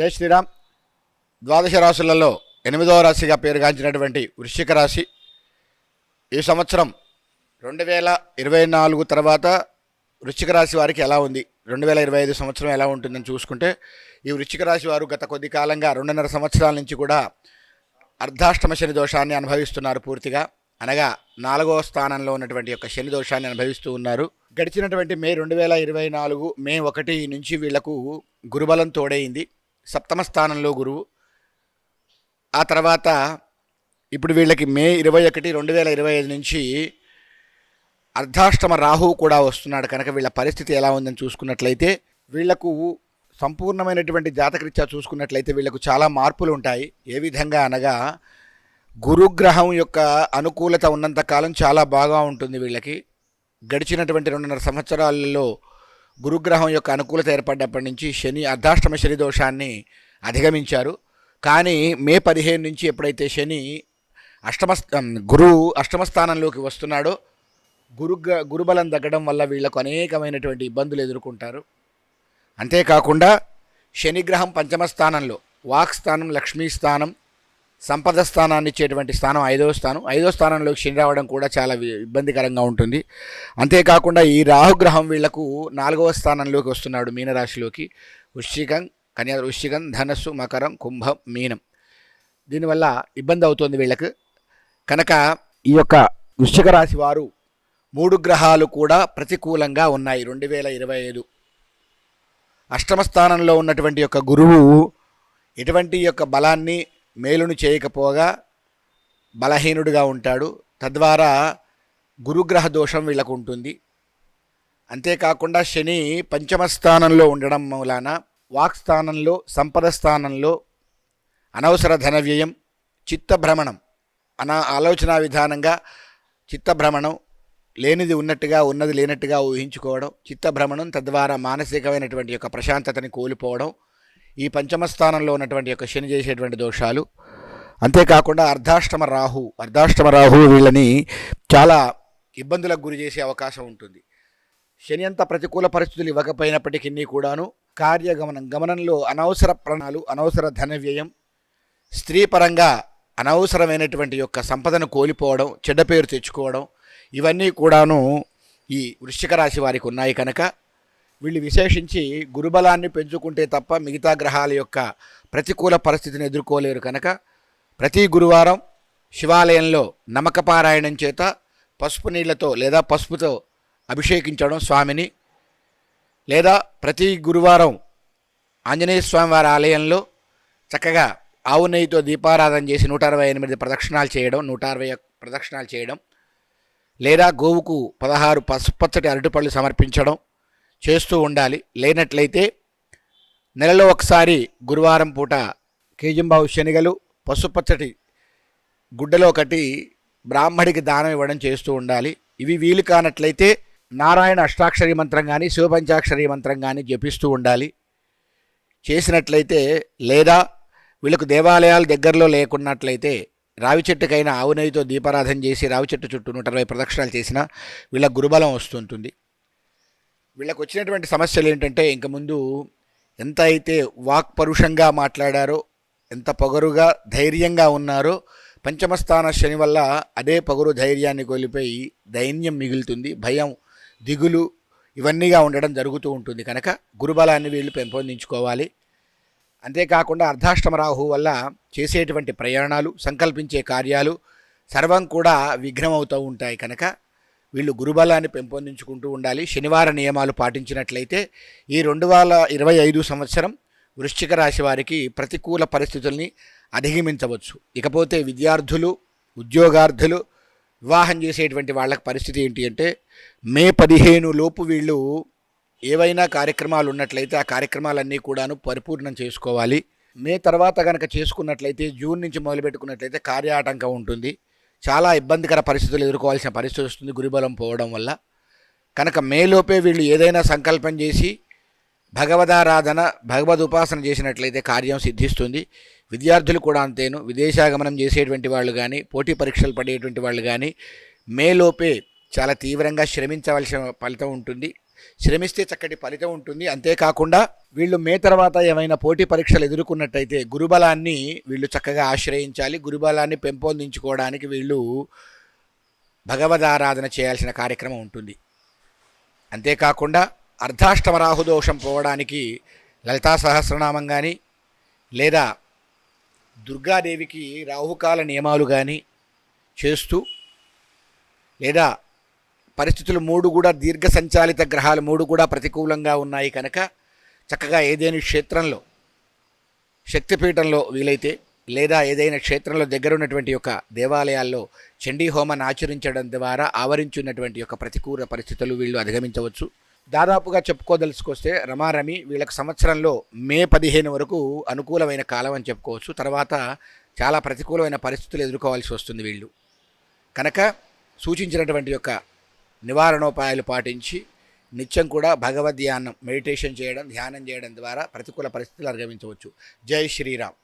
జై శ్రీరామ్ ద్వాదశ రాశులలో ఎనిమిదవ రాశిగా పేరుగాంచినటువంటి వృశ్చిక రాశి. ఈ సంవత్సరం రెండు వేల ఇరవై నాలుగు తర్వాత వృశ్చిక రాశి వారికి ఎలా ఉంది? రెండు వేల ఇరవై ఐదు సంవత్సరం ఎలా ఉంటుందని చూసుకుంటే ఈ వృశ్చిక రాశి వారు గత కొద్ది కాలంగా రెండున్నర సంవత్సరాల నుంచి కూడా అర్ధాష్టమ శని దోషాన్ని అనుభవిస్తున్నారు పూర్తిగా. అనగా నాలుగవ స్థానంలో ఉన్నటువంటి యొక్క శని దోషాన్ని అనుభవిస్తూ ఉన్నారు. గడిచినటువంటి మే రెండు వేల ఇరవై నాలుగు మే ఒకటి నుంచి వీళ్ళకు గురుబలం తోడైంది. సప్తమ స్థానంలో గురువు. ఆ తర్వాత ఇప్పుడు వీళ్ళకి మే ఇరవై ఒకటి రెండు వేల ఇరవై ఐదు నుంచి అర్ధాష్టమ రాహువు కూడా వస్తున్నాడు. కనుక వీళ్ళ పరిస్థితి ఎలా ఉందని చూసుకున్నట్లయితే వీళ్ళకు సంపూర్ణమైనటువంటి జాతకరీత్యా చూసుకున్నట్లయితే వీళ్ళకు చాలా మార్పులు ఉంటాయి. ఏ విధంగా అనగా గురుగ్రహం యొక్క అనుకూలత ఉన్నంత కాలం చాలా బాగా ఉంటుంది వీళ్ళకి. గడిచినటువంటి రెండున్నర సంవత్సరాలలో గురుగ్రహం యొక్క అనుకూలత ఏర్పడ్డప్పటి నుంచి శని అర్ధాష్టమ శని దోషాన్ని అధిగమించారు. కానీ మే పదిహేను నుంచి ఎప్పుడైతే శని అష్టమ గురువు అష్టమ స్థానంలోకి వస్తున్నాడో గురు గురుబలం తగ్గడం వల్ల వీళ్ళకు అనేకమైనటువంటి ఇబ్బందులు ఎదుర్కొంటారు. అంతేకాకుండా శనిగ్రహం పంచమ స్థానంలో వాక్ స్థానం లక్ష్మీ స్థానం సంపద స్థానాన్ని ఇచ్చేటువంటి స్థానం ఐదవ స్థానం. ఐదో స్థానంలోకి శని రావడం కూడా చాలా ఇబ్బందికరంగా ఉంటుంది. అంతేకాకుండా ఈ రాహుగ్రహం వీళ్ళకు నాలుగవ స్థానంలోకి వస్తున్నాడు మీనరాశిలోకి. వృశ్చికం కన్యా వృశ్చికం ధనస్సు మకరం కుంభం మీనం. దీనివల్ల ఇబ్బంది అవుతుంది వీళ్ళకు కనుక ఈ యొక్క వృశ్చిక రాశి వారు మూడు గ్రహాలు కూడా ప్రతికూలంగా ఉన్నాయి. రెండు వేల ఇరవై ఐదు అష్టమ స్థానంలో ఉన్నటువంటి యొక్క గురువు ఎటువంటి యొక్క బలాన్ని మేలును చేయకపోగా బలహీనుడిగా ఉంటాడు. తద్వారా గురుగ్రహ దోషం వీళ్ళకు ఉంటుంది. అంతేకాకుండా శని పంచమ స్థానంలో ఉండడం మూలాన వాక్స్థానంలో సంపద స్థానంలో అనవసర ధన వ్యయం చిత్తభ్రమణం అనా ఆలోచన విధానంగా చిత్తభ్రమణం లేనిది ఉన్నట్టుగా ఉన్నది లేనట్టుగా ఊహించుకోవడం చిత్తభ్రమణం తద్వారా మానసికమైనటువంటి యొక్క ప్రశాంతతని కోల్పోవడం ఈ పంచమ స్థానంలో ఉన్నటువంటి యొక్క శని చేసేటువంటి దోషాలు. అంతేకాకుండా అర్ధాష్టమ రాహు. అర్ధాష్టమ రాహు వీళ్ళని చాలా ఇబ్బందులకు గురి చేసే అవకాశం ఉంటుంది. శని అంత ప్రతికూల పరిస్థితులు ఇవ్వకపోయినప్పటికీ కూడాను కార్యగమనం గమనంలో అనవసర ప్రాణాలు అనవసర ధన వ్యయం స్త్రీ పరంగా అనవసరమైనటువంటి యొక్క సంపదను కోల్పోవడం చెడ్డ పేరు తెచ్చుకోవడం ఇవన్నీ కూడాను ఈ వృశ్చిక రాశి వారికి ఉన్నాయి కనుక వీళ్ళు విశేషించి గురుబలాన్ని పెంచుకుంటే తప్ప మిగతా గ్రహాల యొక్క ప్రతికూల పరిస్థితిని ఎదుర్కోలేరు కనుక ప్రతి గురువారం శివాలయంలో నమకపారాయణం చేత పసుపు నీళ్ళతో లేదా పసుపుతో అభిషేకించడం స్వామిని. లేదా ప్రతి గురువారం ఆంజనేయ స్వామి వారి ఆలయంలో చక్కగా ఆవు నెయ్యితో దీపారాధన చేసి నూట అరవై ఎనిమిది ప్రదక్షిణాలు చేయడం నూట అరవై ప్రదక్షిణాలు చేయడం లేదా గోవుకు పదహారు పసుపచ్చటి అరటిపళ్ళు సమర్పించడం చేస్తూ ఉండాలి. లేనట్లయితే నెలలో ఒకసారి గురువారం పూట కేజంబావు శనిగలు పసుపచ్చటి గుడ్డలో ఒకటి బ్రాహ్మడికి దానం ఇవ్వడం చేస్తూ ఉండాలి. ఇవి వీలు కానట్లయితే నారాయణ అష్టాక్షరి మంత్రం కానీ శివపంచాక్షరి మంత్రం కానీ జపిస్తూ ఉండాలి. చేసినట్లయితే లేదా వీళ్ళకు దేవాలయాలు దగ్గరలో లేకున్నట్లయితే రావి చెట్టుకైనా ఆవు నెయ్యితో దీపారాధన చేసి రావి చెట్టు చుట్టూ నూట ఇరవై ప్రదక్షిణాలు చేసినా వీళ్ళ గురుబలం వస్తుంటుంది. వీళ్ళకు వచ్చినటువంటి సమస్యలు ఏంటంటే ఇంక ముందు ఎంత అయితే వాక్పరుషంగా మాట్లాడారో ఎంత పొగరుగా ధైర్యంగా ఉన్నారో పంచమస్థాన శని వల్ల అదే పొగరు ధైర్యాన్ని కోల్పోయి దైన్యం మిగులుతుంది భయం దిగులు ఇవన్నీగా ఉండడం జరుగుతూ ఉంటుంది. కనుక గురుబలాన్ని వీళ్ళు పెంపొందించుకోవాలి. అంతేకాకుండా అర్ధాష్టమ రాహు వల్ల చేసేటువంటి ప్రయాణాలు సంకల్పించే కార్యాలు సర్వం కూడా విఘ్నమవుతూ ఉంటాయి. కనుక వీళ్ళు గురుబలాన్ని పెంపొందించుకుంటూ ఉండాలి. శనివార నియమాలు పాటించినట్లయితే ఈ రెండు వేల ఇరవై ఐదు సంవత్సరం వృశ్చిక రాశి వారికి ప్రతికూల పరిస్థితుల్ని అధిగమించవచ్చు. ఇకపోతే విద్యార్థులు ఉద్యోగార్థులు వివాహం చేసేటువంటి వాళ్ళకి పరిస్థితి ఏంటి అంటే మే పదిహేను లోపు వీళ్ళు ఏవైనా కార్యక్రమాలు ఉన్నట్లయితే ఆ కార్యక్రమాలన్నీ కూడాను పరిపూర్ణం చేసుకోవాలి. మే తర్వాత కనుక చేసుకున్నట్లయితే జూన్ నుంచి మొదలుపెట్టుకున్నట్లయితే కార్యాటంకం ఉంటుంది. చాలా ఇబ్బందికర పరిస్థితులు ఎదుర్కోవాల్సిన పరిస్థితి వస్తుంది గురుబలం పోవడం వల్ల. కనుక మేలోపే వీళ్ళు ఏదైనా సంకల్పం చేసి భగవదారాధన భగవద్ ఉపాసన చేసినట్లయితే కార్యం సిద్ధిస్తుంది. విద్యార్థులు కూడా అంతేను. విదేశాగమనం చేసేటువంటి వాళ్ళు కానీ పోటీ పరీక్షలు పడేటువంటి వాళ్ళు కానీ మేలోపే చాలా తీవ్రంగా శ్రమించవలసిన ఫలితం ఉంటుంది. శ్రమిస్తే చక్కటి ఫలితం ఉంటుంది. అంతేకాకుండా వీళ్ళు మే తర్వాత ఏమైనా పోటీ పరీక్షలు ఎదుర్కొన్నట్టయితే గురుబలాన్ని వీళ్ళు చక్కగా ఆశ్రయించాలి. గురుబలాన్ని పెంపొందించుకోవడానికి వీళ్ళు భగవద్ ఆరాధన చేయాల్సిన కార్యక్రమం ఉంటుంది. అంతేకాకుండా అర్ధాష్టమ రాహుదోషం పోవడానికి లలితా సహస్రనామం కానీ లేదా దుర్గాదేవికి రాహుకాల నియమాలు కానీ చేస్తూ లేదా పరిస్థితులు మూడు కూడా దీర్ఘ సంచాలిత గ్రహాలు మూడు కూడా ప్రతికూలంగా ఉన్నాయి కనుక చక్కగా ఏదైనా క్షేత్రంలో శక్తిపీఠంలో వీలైతే లేదా ఏదైనా క్షేత్రంలో దగ్గర ఉన్నటువంటి యొక్క దేవాలయాల్లో చండీ హోమాన్ని ఆచరించడం ద్వారా ఆవరించున్నటువంటి యొక్క ప్రతికూల పరిస్థితులు వీళ్ళు అధిగమించవచ్చు. దాదాపుగా చెప్పుకోదలుచుకొస్తే రమారమి వీళ్ళకి సంవత్సరంలో మే పదిహేను వరకు అనుకూలమైన కాలం అని చెప్పుకోవచ్చు. తర్వాత చాలా ప్రతికూలమైన పరిస్థితులు ఎదుర్కోవాల్సి వస్తుంది వీళ్ళు. కనుక సూచించినటువంటి యొక్క నివారణోపాయాలు పాటించి నిత్యం కూడా భగవద్ ధ్యానం మెడిటేషన్ చేయడం ధ్యానం చేయడం ద్వారా ప్రతికూల పరిస్థితులు అర్గమించవచ్చు జై శ్రీరామ్.